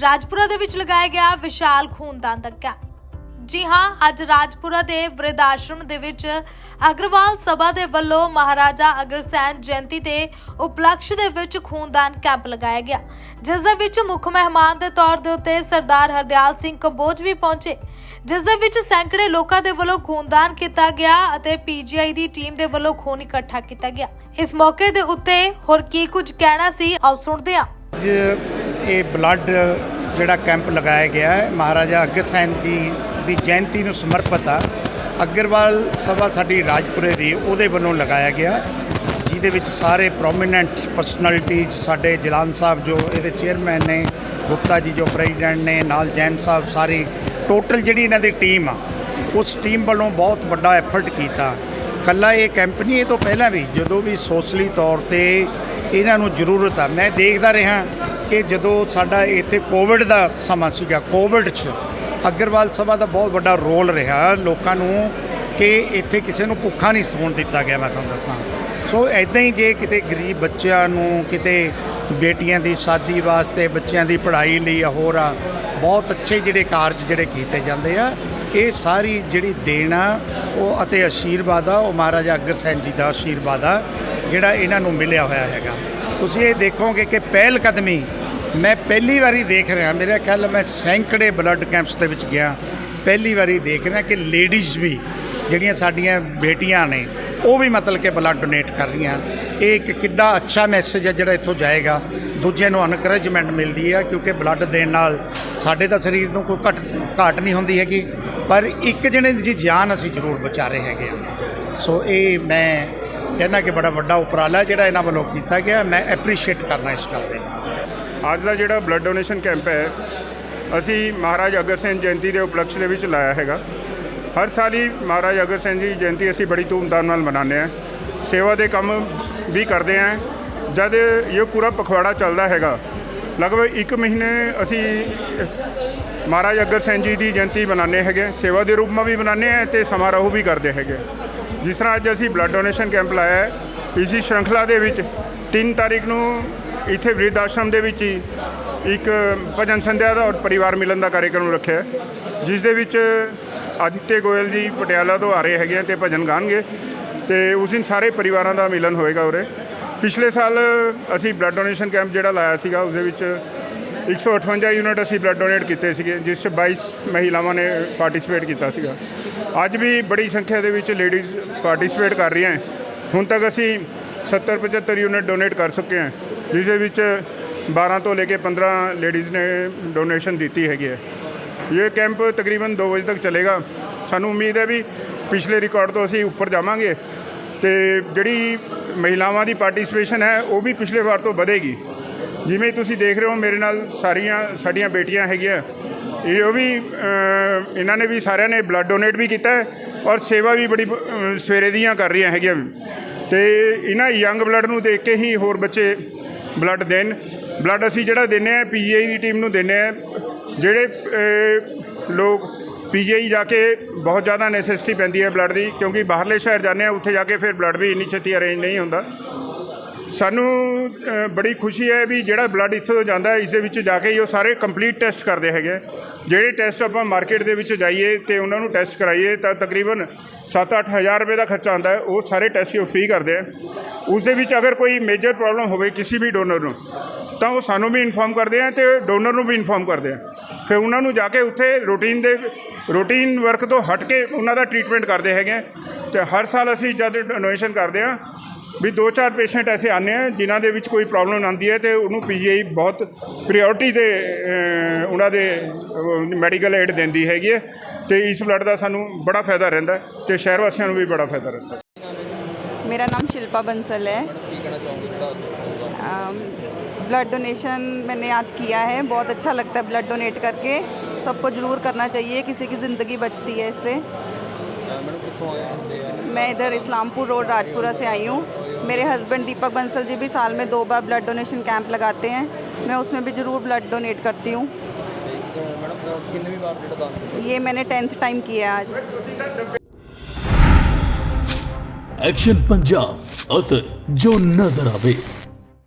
ਰਾਜਪੁਰਾ ਦੇ ਵਿੱਚ ਲਗਾਇਆ ਗਿਆ ਵਿਸ਼ਾਲ ਖੂਨਦਾਨ ਦਾ ਕੈਂਪ। ਜੀ ਹਾਂ, ਅੱਜ ਰਾਜਪੁਰਾ ਦੇ ਬ੍ਰਿਧ ਆਸ਼ਰਮ ਦੇ ਵਿੱਚ ਅਗਰਵਾਲ ਸਭਾ ਦੇ ਵੱਲੋਂ ਮਹਾਰਾਜਾ ਅਗਰਸੈਨ ਜਯੰਤੀ ਦੇ ਉਪਲਕਸ਼ ਦੇ ਵਿੱਚ ਖੂਨਦਾਨ ਕੈਂਪ ਲਗਾਇਆ ਗਿਆ, ਜਿਸ ਦੇ ਵਿੱਚ ਮੁੱਖ ਮਹਿਮਾਨ ਦੇ ਤੌਰ ਦੇ ਉੱਤੇ ਸਰਦਾਰ ਹਰਦਿਆਲ ਸਿੰਘ ਕੰਬੋਜ ਵੀ ਪਹੁੰਚੇ, ਜਿਸ ਦੇ ਵਿੱਚ ਸੈਂਕੜੇ ਲੋਕਾਂ ਦੇ ਵੱਲੋਂ ਖੂਨਦਾਨ ਕੀਤਾ ਗਿਆ ਅਤੇ ਪੀਜੀਆਈ ਦੀ ਟੀਮ ਦੇ ਵੱਲੋਂ ਖੂਨ ਇਕੱਠਾ ਕੀਤਾ ਗਿਆ। ਇਸ ਮੌਕੇ ਦੇ ਉੱਤੇ ਹੋਰ ਕੀ ਕੁਝ ਕਹਿਣਾ ਸੀ, ਆਓ ਸੁਣਦੇ ਹਾਂ। ਅੱਜ ਇਹ ਬਲੱਡ ਜਿਹੜਾ ਕੈਂਪ ਲਗਾਇਆ ਗਿਆ ਹੈ, ਮਹਾਰਾਜਾ ਅਗਰਸੈਨ ਜੀ ਦੀ ਜਯੰਤੀ ਨੂੰ ਸਮਰਪਿਤ ਆ। ਅਗਰਵਾਲ ਸਭਾ ਸਾਡੀ ਰਾਜਪੁਰੇ ਦੀ ਉਹਦੇ ਵੱਲੋਂ ਲਗਾਇਆ ਗਿਆ। ਜਿਹਦੇ ਵਿੱਚ ਸਾਰੇ ਪ੍ਰੋਮਿਨੈਂਟ ਪਰਸਨੈਲਿਟੀਜ਼ ਸਾਡੇ ਜਲਾਨ ਸਾਹਿਬ ਜੋ ਇਹਦੇ ਚੇਅਰਮੈਨ ਨੇ, ਗੁਪਤਾ ਜੀ ਜੋ ਪ੍ਰੈਜ਼ੀਡੈਂਟ ਨੇ, ਨਾਲ ਜੈਨ ਸਾਹਿਬ ਸਾਰੀ ਟੋਟਲ ਜਿਹੜੀ ਇਹਨਾਂ ਦੀ ਟੀਮ ਆ, ਉਸ ਟੀਮ ਵੱਲੋਂ ਬਹੁਤ ਵੱਡਾ ਐਫਰਟ ਕੀਤਾ। ਕੱਲਾ ਇਹ ਕੈਂਪ ਨਹੀਂ, ਇਹ ਤੋਂ ਪਹਿਲਾਂ ਵੀ ਜਦੋਂ ਵੀ ਸੋਸ਼ਲੀ ਤੌਰ ਤੇ ਇਹਨਾਂ ਨੂੰ ਜ਼ਰੂਰਤ ਆ। ਮੈਂ ਦੇਖਦਾ ਰਿਹਾ ਕਿ ਜਦੋਂ ਸਾਡਾ ਇੱਥੇ ਕੋਵਿਡ ਦਾ ਸਮਾਂ ਸੀਗਾ ਕੋਵਿਡ 'ਚ ਅਗਰਵਾਲ ਸਭਾ ਦਾ ਬਹੁਤ ਵੱਡਾ ਰੋਲ ਰਿਹਾ ਲੋਕਾਂ ਨੂੰ ਕਿ ਇੱਥੇ ਕਿਸੇ ਨੂੰ ਭੁੱਖਾ ਨਹੀਂ ਸੌਣ ਦਿੱਤਾ ਗਿਆ, ਮੈਂ ਤੁਹਾਨੂੰ ਦੱਸਾਂ। ਸੋ ਐਦਾਂ ਹੀ ਜੇ ਕਿਤੇ ਗਰੀਬ ਬੱਚਿਆਂ ਨੂੰ ਕਿਤੇ ਬੇਟੀਆਂ ਦੀ ਸ਼ਾਦੀ ਵਾਸਤੇ ਬੱਚਿਆਂ ਦੀ ਪੜ੍ਹਾਈ ਲਈ ਹੋਰ ਆ ਬਹੁਤ ਅੱਛੇ ਜਿਹੜੇ ਕਾਰਜ ਜਿਹੜੇ ਕੀਤੇ ਜਾਂਦੇ ਆ ਇਹ ਸਾਰੀ ਜਿਹੜੀ ਦੇਣ ਆ, ਉਹ ਅਤੇ ਆਸ਼ੀਰਵਾਦ ਆ, ਉਹ ਮਹਾਰਾਜਾ ਅਗਰਸੈਨ ਜੀ ਦਾ ਆਸ਼ੀਰਵਾਦ ਆ, ਜਿਹੜਾ ਇਹਨਾਂ ਨੂੰ ਮਿਲਿਆ ਹੋਇਆ ਹੈਗਾ। ਤੁਸੀਂ ਇਹ ਦੇਖੋਗੇ ਕਿ ਪਹਿਲ ਕਦਮੀ ਮੈਂ ਪਹਿਲੀ ਵਾਰੀ ਦੇਖ ਰਿਹਾ, ਮੇਰੇ ਖਿਆਲ ਮੈਂ ਸੈਂਕੜੇ ਬਲੱਡ ਕੈਂਪਸ ਦੇ ਵਿੱਚ ਗਿਆ। ਪਹਿਲੀ ਵਾਰੀ ਦੇਖ ਰਿਹਾ ਕਿ ਲੇਡੀਜ਼ ਵੀ ਜਿਹੜੀਆਂ ਸਾਡੀਆਂ ਬੇਟੀਆਂ ਨੇ, ਉਹ ਵੀ ਮਤਲਬ ਕਿ ਬਲੱਡ ਡੋਨੇਟ ਕਰ ਰਹੀਆਂ। ਇਹ ਇੱਕ ਕਿੱਡਾ ਅੱਛਾ ਮੈਸੇਜ ਹੈ ਜਿਹੜਾ ਇੱਥੋਂ ਜਾਏਗਾ। ਦੂਜਿਆਂ ਨੂੰ ਐਨਕਰੇਜਮੈਂਟ ਮਿਲਦੀ ਹੈ ਕਿਉਂਕਿ ਬਲੱਡ ਦੇਣ ਨਾਲ ਸਾਡੇ ਤਾਂ ਸਰੀਰ ਨੂੰ ਕੋਈ ਘਟ ਘਾਟ ਨਹੀਂ ਹੁੰਦੀ ਹੈਗੀ। ਪਰ ਇੱਕ ਜਣੇ ਦੀ ਜਾਨ ਅਸੀਂ ਜ਼ਰੂਰ ਬਚਾ ਰਹੇ ਹੈਗੇ ਹਾਂ। ਸੋ ਇਹ ਮੈਂ ਕਹਿੰਦਾ ਕਿ ਬੜਾ ਵੱਡਾ ਉਪਰਾਲਾ ਜਿਹੜਾ ਇਹਨਾਂ ਵੱਲੋਂ ਕੀਤਾ ਗਿਆ, ਮੈਂ ਐਪਰੀਸ਼ੀਏਟ ਕਰਨਾ ਇਸ ਗੱਲ ਦੇ ਅੱਜ ਦਾ ਜਿਹੜਾ ਬਲੱਡ ਡੋਨੇਸ਼ਨ ਕੈਂਪ ਹੈ, ਅਸੀਂ ਮਹਾਰਾਜ ਅਗਰ ਸਿੰਘ ਜਯੰਤੀ ਦੇ ਉਪਲਕਸ਼ ਦੇ ਵਿੱਚ ਲਾਇਆ ਹੈਗਾ। ਹਰ ਸਾਲ ਹੀ ਮਹਾਰਾਜ ਅਗਰ ਸਿੰਘ ਜੀ ਦੀ ਜਯੰਤੀ ਅਸੀਂ ਬੜੀ ਧੂਮਧਾਮ ਨਾਲ ਮਨਾਉਂਦੇ ਹਾਂ। ਸੇਵਾ ਦੇ ਕੰਮ ਵੀ ਕਰਦੇ ਹਾਂ। ਜਦ ਇਹ ਪੂਰਾ ਪਖਵਾੜਾ ਚੱਲਦਾ ਹੈਗਾ ਲਗਭਗ 1 ਮਹੀਨੇ ਅਸੀਂ, ਮਹਾਰਾਜ ਸਿੰਘ ਜੀ ਦੀ ਜਯੰਤੀ ਮਨਾਉਂਦੇ ਹੈਗੇ, ਸੇਵਾ ਦੇ ਰੂਪ ਵਿੱਚ ਵੀ ਮਨਾਉਂਦੇ ਹਾਂ ਤੇ ਸਮਾਰੋਹ ਵੀ ਕਰਦੇ ਹੈਗੇ। ਜਿਸ ਤਰ੍ਹਾਂ ਅੱਜ ਅਸੀਂ ਬਲੱਡ ਡੋਨੇਸ਼ਨ ਕੈਂਪ ਲਾਇਆ ਹੈ, ਇਸੀ ਸ਼੍ਰੰਖਲਾ ਦੇ ਵਿੱਚ 3 ਤਾਰੀਖ ਨੂੰ ਇੱਥੇ ਵ੍ਰਿਧ ਆਸ਼ਰਮ ਦੇ ਵਿੱਚ ਹੀ ਇੱਕ ਭਜਨ ਸੰਧਿਆ ਦਾ ਔਰ ਪਰਿਵਾਰ ਮਿਲਣ ਦਾ ਕਾਰਜਕ੍ਰਮ ਰੱਖਿਆ ਜਿਸ ਦੇ ਵਿੱਚ ਆਦਿਤਯ ਗੋਇਲ ਜੀ ਪਟਿਆਲਾ ਤੋਂ ਆ ਰਹੇ ਹੈਗੇ ਆ ਤੇ ਭਜਨ ਗਾਣਗੇ ਤੇ ਉਸ ਦਿਨ ਸਾਰੇ ਪਰਿਵਾਰਾਂ ਦਾ ਮਿਲਨ ਹੋਏਗਾ ਉਰੇ। ਪਿਛਲੇ ਸਾਲ ਅਸੀਂ ਬਲੱਡ ਡੋਨੇਸ਼ਨ ਕੈਂਪ ਜਿਹੜਾ ਲਾਇਆ ਸੀਗਾ, ਉਸ ਦੇ ਵਿੱਚ 158 ਯੂਨਿਟ ਅਸੀਂ ਬਲੱਡ ਡੋਨੇਟ ਕੀਤੇ ਸੀਗੇ, ਜਿਸ 'ਚ 22 ਮਹਿਲਾਵਾਂ ਨੇ ਪਾਰਟਿਸਿਪੇਟ ਕੀਤਾ ਸੀਗਾ। ਅੱਜ ਵੀ ਬੜੀ ਸੰਖਿਆ ਦੇ ਵਿੱਚ ਲੇਡੀਜ਼ ਪਾਰਟਿਸਿਪੇਟ ਕਰ ਰਹੀਆਂ ਹੈ। ਹੁਣ ਤੱਕ ਅਸੀਂ 70 75 ਯੂਨਿਟ ਡੋਨੇਟ ਕਰ ਚੁੱਕੇ ਹਾਂ, ਜਿਸ ਦੇ ਵਿੱਚ 12 ਤੋਂ ਲੈ ਕੇ 15 ਲੇਡੀਜ਼ ਨੇ ਡੋਨੇਸ਼ਨ ਦਿੱਤੀ ਹੈਗੀ ਹੈ। ਇਹ ਕੈਂਪ ਤਕਰੀਬਨ 2 ਵਜੇ ਤੱਕ ਚੱਲੇਗਾ। ਸਾਨੂੰ ਉਮੀਦ ਹੈ ਵੀ ਪਿਛਲੇ ਰਿਕਾਰਡ ਤੋਂ ਅਸੀਂ ਉੱਪਰ ਜਾਵਾਂਗੇ। ਤੇ ਜਿਹੜੀ ਮਹਿਲਾਵਾਂ ਦੀ ਪਾਰਟਿਸਿਪੇਸ਼ਨ ਹੈ, ਉਹ ਵੀ ਪਿਛਲੇ ਵਾਰ ਤੋਂ ਵਧੇਗੀ। ਜਿਵੇਂ ਤੁਸੀਂ ਦੇਖ ਰਹੇ ਹੋ, ਮੇਰੇ ਨਾਲ ਸਾਰੀਆਂ ਸਾਡੀਆਂ ਬੇਟੀਆਂ ਹੈਗੀਆਂ। ਇਹ ਉਹ ਵੀ ਇਹਨਾਂ ਨੇ ਵੀ ਸਾਰਿਆਂ ਨੇ ਬਲੱਡ ਡੋਨੇਟ ਵੀ ਕੀਤਾ ਔਰ ਸੇਵਾ ਵੀ ਬੜੀ ਸਵੇਰੇ ਦੀਆਂ ਕਰ ਰਹੀਆਂ ਹੈਗੀਆਂ ਤੇ ਇਹਨਾਂ ਯੰਗ ਬਲੱਡ ਨੂੰ ਦੇਖ ਕੇ ਹੀ ਹੋਰ ਬੱਚੇ ਬਲੱਡ ਦੇਣ। ਬਲੱਡ ਅਸੀਂ ਜਿਹੜਾ ਦਿੰਨੇ ਆ ਪੀਜੀਆਈ ਦੀ ਟੀਮ ਨੂੰ ਦਿੰਨੇ ਆ, ਜਿਹੜੇ ਲੋਕ ਪੀਜੀਆਈ ਜਾ ਕੇ ਬਹੁਤ ਜ਼ਿਆਦਾ ਨੈਸੈਸਿਟੀ ਪੈਂਦੀ ਹੈ ਬਲੱਡ ਦੀ, ਕਿਉਂਕਿ ਬਾਹਰਲੇ ਸ਼ਹਿਰ ਜਾਂਦੇ ਆ ਉੱਥੇ ਜਾ ਕੇ ਫਿਰ ਬਲੱਡ ਵੀ ਇੰਨੀ ਛੇਤੀ ਅਰੇਂਜ ਨਹੀਂ ਹੁੰਦਾ। ਸਾਨੂੰ ਬੜੀ ਖੁਸ਼ੀ ਹੈ ਵੀ ਜਿਹੜਾ ਬਲੱਡ ਇੱਥੋਂ ਤੋਂ ਜਾਂਦਾ ਇਸ ਦੇ ਵਿੱਚ ਜਾ ਕੇ ਹੀ ਉਹ ਸਾਰੇ ਕੰਪਲੀਟ ਟੈਸਟ ਕਰਦੇ ਹੈਗੇ ਆ। ਜਿਹੜੇ ਟੈਸਟ ਆਪਾਂ ਮਾਰਕੀਟ ਦੇ ਵਿੱਚ ਜਾਈਏ ਤੇ ਉਹਨਾਂ ਨੂੰ ਟੈਸਟ ਕਰਾਈਏ, ਤਾਂ ਤਕਰੀਬਨ 7-8 ਹਜ਼ਾਰ ਰੁਪਏ ਦਾ ਖਰਚਾ ਆਉਂਦਾ ਹੈ, ਉਹ ਸਾਰੇ ਟੈਸਟ ਹੀ ਉਹ ਫ੍ਰੀ ਕਰਦੇ ਆ ਉਸ ਦੇ ਵਿੱਚ ਅਗਰ ਕੋਈ ਮੇਜਰ ਪ੍ਰੋਬਲਮ ਹੋਵੇ ਕਿਸੇ ਵੀ ਡੋਨਰ ਨੂੰ, ਤਾਂ ਉਹ ਸਾਨੂੰ ਵੀ ਇਨਫੋਰਮ ਕਰਦੇ ਆ ਤੇ ਡੋਨਰ ਨੂੰ ਵੀ ਇਨਫੋਰਮ ਕਰਦੇ ਆ ਫਿਰ ਉਹਨਾਂ ਨੂੰ ਜਾ ਕੇ ਉੱਥੇ ਰੂਟੀਨ ਦੇ ਰੂਟੀਨ ਵਰਕ ਤੋਂ ਹਟ ਕੇ ਉਹਨਾਂ ਦਾ ਟ੍ਰੀਟਮੈਂਟ ਕਰਦੇ ਹੈਗੇ ਆ। ਤੇ ਹਰ ਸਾਲ ਅਸੀਂ ਜਦ ਡੋਨੇਸ਼ਨ ਕਰਦੇ ਆ ਵੀ ਦੋ ਚਾਰ ਪੇਸ਼ੈਂਟ ਐਸੇ ਆਉਂਦੇ ਆ ਜਿਨ੍ਹਾਂ ਦੇ ਵਿੱਚ ਕੋਈ ਪ੍ਰੋਬਲਮ ਆਉਂਦੀ ਹੈ ਤੇ ਉਹਨੂੰ ਪੀਜੀਆਈ ਬਹੁਤ ਪ੍ਰਾਇੋਰਟੀ ਤੇ ਅਹ, ਉਹਨਾਂ ਦੇ ਮੈਡੀਕਲ ਏਡ ਦਿੰਦੀ ਹੈਗੀ ਹੈ ਤੇ ਇਸ ਬਲੱਡ ਦਾ ਸਾਨੂੰ ਬੜਾ ਫਾਇਦਾ ਰਹਿੰਦਾ ਹੈ ਤੇ ਸ਼ਹਿਰ ਵਾਸੀਆਂ ਨੂੰ ਵੀ ਬੜਾ ਫਾਇਦਾ ਰਹਿੰਦਾ ਹੈ मेरा नाम शिल्पा बंसल है ब्लड डोनेशन मैंने आज किया है बहुत अच्छा लगता है ब्लड डोनेट करके सबको ज़रूर करना चाहिए, किसी की ज़िंदगी बचती है इससे। मैं इधर इस्लामपुर रोड राजपुरा से आई हूँ। मेरे हस्बैंड दीपक बंसल जी भी साल में दो बार ब्लड डोनेशन कैंप लगाते हैं। मैं उसमें भी ज़रूर ब्लड डोनेट करती हूँ। ये मैंने टेंथ टाइम किया आज। एक्शन पंजाब असर जो नज़र आवे।